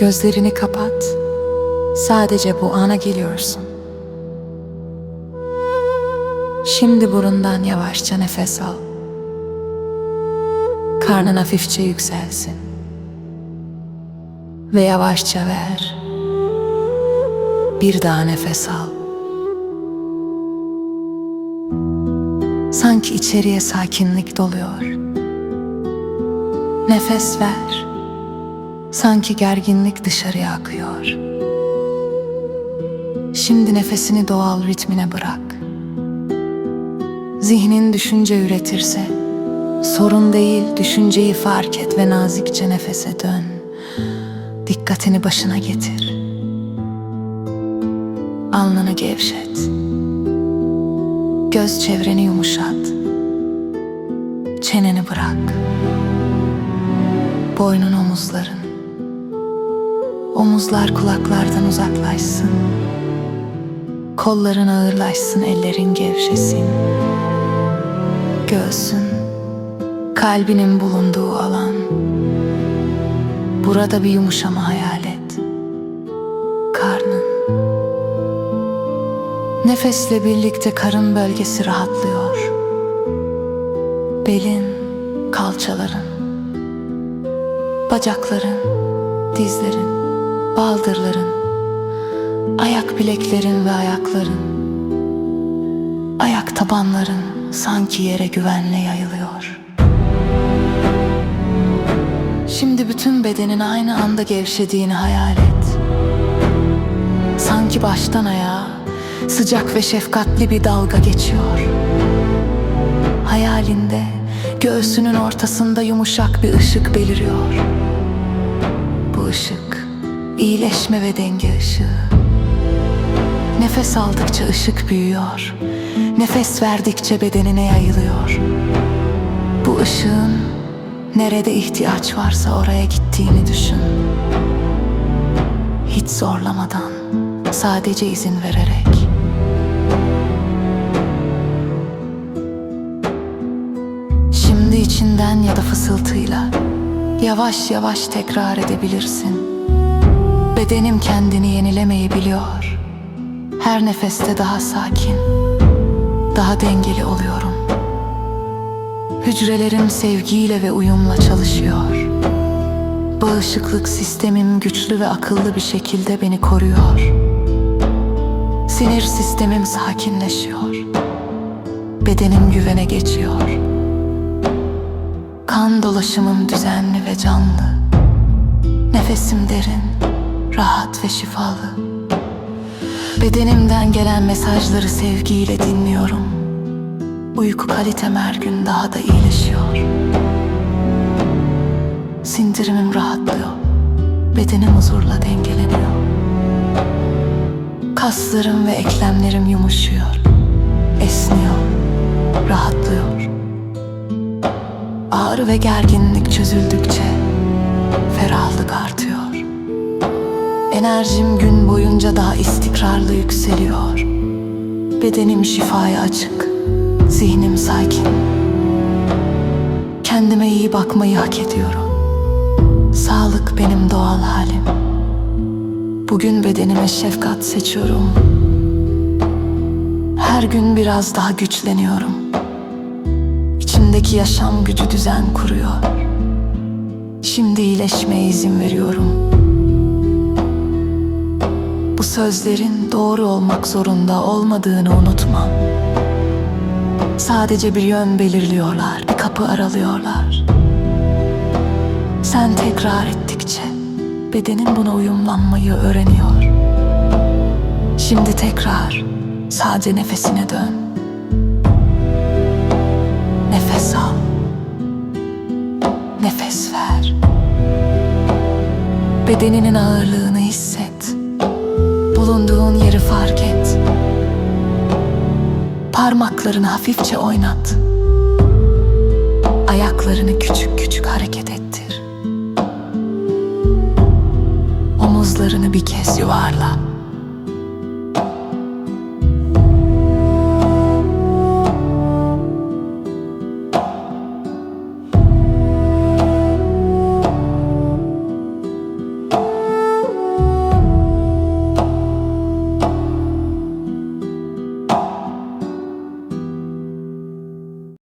Gözlerini kapat. Sadece bu ana geliyorsun. Şimdi burundan yavaşça nefes al. Karnın hafifçe yükselsin. Ve yavaşça ver. Bir daha nefes al. Sanki içeriye sakinlik doluyor. Nefes ver. Sanki gerginlik dışarıya akıyor. Şimdi nefesini doğal ritmine bırak. Zihnin düşünce üretirse, sorun değil düşünceyi fark et ve nazikçe nefese dön. Dikkatini başına getir. Alnını gevşet. Göz çevreni yumuşat. Çeneni bırak. Boynun omuzların. Omuzlar kulaklardan uzaklaşsın. Kolların ağırlaşsın, ellerin gevşesin. Göğsün, kalbinin bulunduğu alan. Burada bir yumuşama hayal et. Karnın. Nefesle birlikte karın bölgesi rahatlıyor. Belin, kalçaların, bacakların, dizlerin, baldırların, ayak bileklerin ve ayakların, ayak tabanların sanki yere güvenle yayılıyor. Şimdi bütün bedenin aynı anda gevşediğini hayal et. Sanki baştan ayağa sıcak ve şefkatli bir dalga geçiyor. Hayalinde göğsünün ortasında yumuşak bir ışık beliriyor. İyileşme ve denge ışığı. Nefes aldıkça ışık büyüyor. Nefes verdikçe bedenine yayılıyor. Bu ışığın nerede ihtiyaç varsa oraya gittiğini düşün. Hiç zorlamadan, sadece izin vererek. Şimdi içinden ya da fısıltıyla yavaş yavaş tekrar edebilirsin. Bedenim kendini yenilemeyi biliyor. Her nefeste daha sakin, daha dengeli oluyorum. Hücrelerim sevgiyle ve uyumla çalışıyor. Bağışıklık sistemim güçlü ve akıllı bir şekilde beni koruyor. Sinir sistemim sakinleşiyor. Bedenim güvene geçiyor. Kan dolaşımım düzenli ve canlı. Nefesim derin, rahat ve şifalı. Bedenimden gelen mesajları sevgiyle dinliyorum. Uyku kalitem her gün daha da iyileşiyor. Sindirimim rahatlıyor. Bedenim huzurla dengeleniyor. Kaslarım ve eklemlerim yumuşuyor. Esniyor. Rahatlıyor. Ağrı ve gerginlik çözüldükçe ferahlık artıyor. Enerjim gün boyunca daha istikrarlı yükseliyor. Bedenim şifaya açık, zihnim sakin. Kendime iyi bakmayı hak ediyorum. Sağlık benim doğal halim. Bugün bedenime şefkat seçiyorum. Her gün biraz daha güçleniyorum. İçimdeki yaşam gücü düzen kuruyor. Şimdi iyileşmeye izin veriyorum. Sözlerin doğru olmak zorunda olmadığını unutma. Sadece bir yön belirliyorlar, bir kapı aralıyorlar. Sen tekrar ettikçe bedenin buna uyumlanmayı öğreniyor. Şimdi tekrar sadece nefesine dön. Nefes al. Nefes ver. Bedeninin ağırlığını hisset. Parmaklarını hafifçe oynat. Ayaklarını küçük küçük hareket ettir. Omuzlarını bir kez yuvarla.